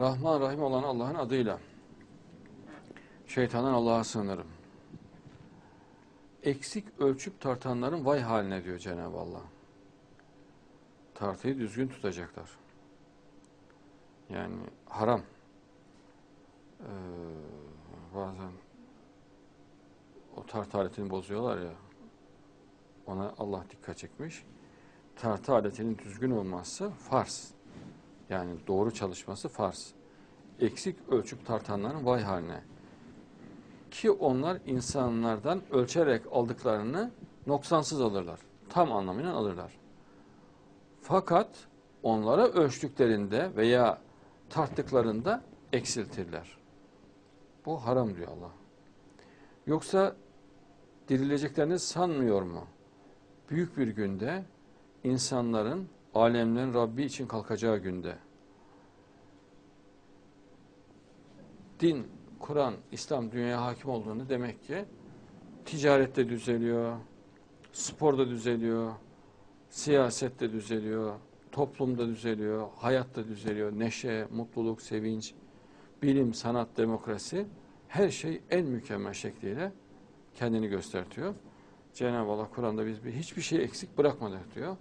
Rahman Rahim olan Allah'ın adıyla. Şeytandan Allah'a sığınırım. Eksik ölçüp tartanların vay haline diyor Cenab-ı Allah. Tartıyı düzgün tutacaklar. Yani haram. Ee, bazen o tartı aletini bozuyorlar ya. Ona Allah dikkat çekmiş. Tartı aletinin düzgün olması farz. Yani doğru çalışması farz. Eksik ölçüp tartanların vay haline. Ki onlar insanlardan ölçerek aldıklarını noksansız alırlar. Tam anlamıyla alırlar. Fakat onlara ölçtüklerinde veya tarttıklarında eksiltirler. Bu haram diyor Allah. Yoksa dirileceklerini sanmıyor mu? Büyük bir günde insanların alemlerin Rabbi için kalkacağı günde din, Kur'an, İslam dünyaya hakim olduğunu demek ki ticarette düzeliyor, sporda düzeliyor, siyasette düzeliyor, toplumda düzeliyor, hayatta düzeliyor, neşe, mutluluk, sevinç, bilim, sanat, demokrasi her şey en mükemmel şekliyle kendini göstertiyor. Cenab-ı Allah Kur'an'da biz bir, hiçbir şey eksik bırakmadık diyor.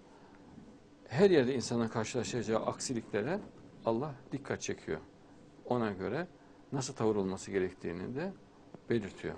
Her yerde insanın karşılaşacağı aksiliklere Allah dikkat çekiyor. Ona göre nasıl tavır olması gerektiğini de belirtiyor.